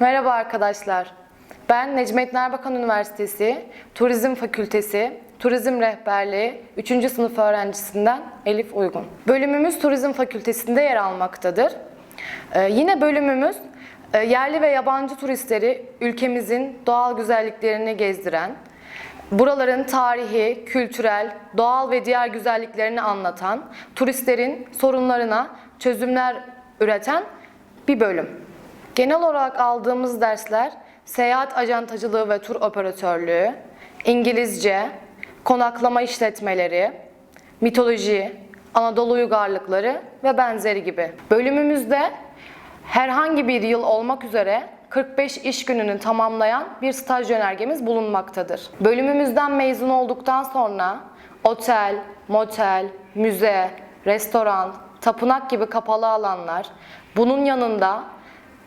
Merhaba arkadaşlar. Ben Necmettin Erbakan Üniversitesi Turizm Fakültesi Turizm Rehberliği 3. sınıf öğrencisinden Elif Uygun. Bölümümüz Turizm Fakültesi'nde yer almaktadır. Ee, yine bölümümüz e, yerli ve yabancı turistleri ülkemizin doğal güzelliklerini gezdiren, buraların tarihi, kültürel, doğal ve diğer güzelliklerini anlatan, turistlerin sorunlarına çözümler üreten bir bölüm. Genel olarak aldığımız dersler seyahat acentacılığı ve tur operatörlüğü, İngilizce, konaklama işletmeleri, mitoloji, Anadolu uygarlıkları ve benzeri gibi. Bölümümüzde herhangi bir yıl olmak üzere 45 iş gününü tamamlayan bir staj yönergemiz bulunmaktadır. Bölümümüzden mezun olduktan sonra otel, motel, müze, restoran, tapınak gibi kapalı alanlar, bunun yanında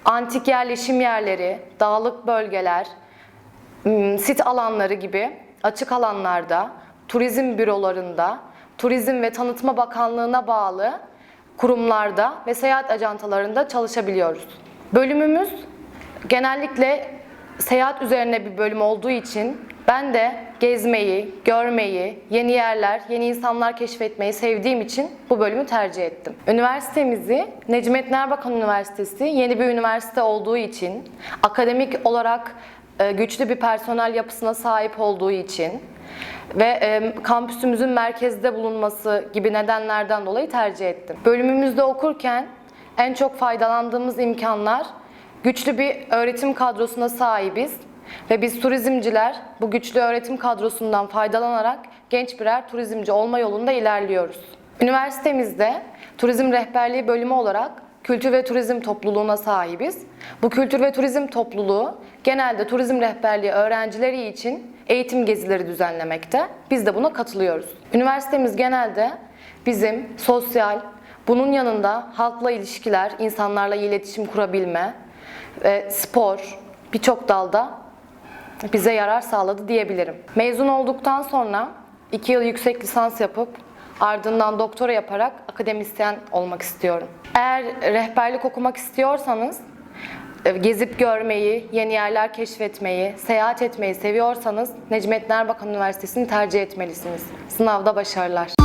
antik yerleşim yerleri, dağlık bölgeler, sit alanları gibi açık alanlarda, turizm bürolarında, Turizm ve Tanıtma Bakanlığı'na bağlı kurumlarda ve seyahat ajantalarında çalışabiliyoruz. Bölümümüz genellikle seyahat üzerine bir bölüm olduğu için ben de gezmeyi, görmeyi, yeni yerler, yeni insanlar keşfetmeyi sevdiğim için bu bölümü tercih ettim. Üniversitemizi Necmettin Erbakan Üniversitesi yeni bir üniversite olduğu için, akademik olarak e, güçlü bir personel yapısına sahip olduğu için ve e, kampüsümüzün merkezde bulunması gibi nedenlerden dolayı tercih ettim. Bölümümüzde okurken en çok faydalandığımız imkanlar güçlü bir öğretim kadrosuna sahibiz ve biz turizmciler bu güçlü öğretim kadrosundan faydalanarak genç birer turizmci olma yolunda ilerliyoruz. Üniversitemizde turizm rehberliği bölümü olarak kültür ve turizm topluluğuna sahibiz. Bu kültür ve turizm topluluğu genelde turizm rehberliği öğrencileri için eğitim gezileri düzenlemekte. Biz de buna katılıyoruz. Üniversitemiz genelde bizim sosyal, bunun yanında halkla ilişkiler, insanlarla iletişim kurabilme, ve spor, birçok dalda bize yarar sağladı diyebilirim. Mezun olduktan sonra 2 yıl yüksek lisans yapıp ardından doktora yaparak akademisyen olmak istiyorum. Eğer rehberlik okumak istiyorsanız, e, gezip görmeyi, yeni yerler keşfetmeyi, seyahat etmeyi seviyorsanız Necmettin Erbakan Üniversitesi'ni tercih etmelisiniz. Sınavda başarılar.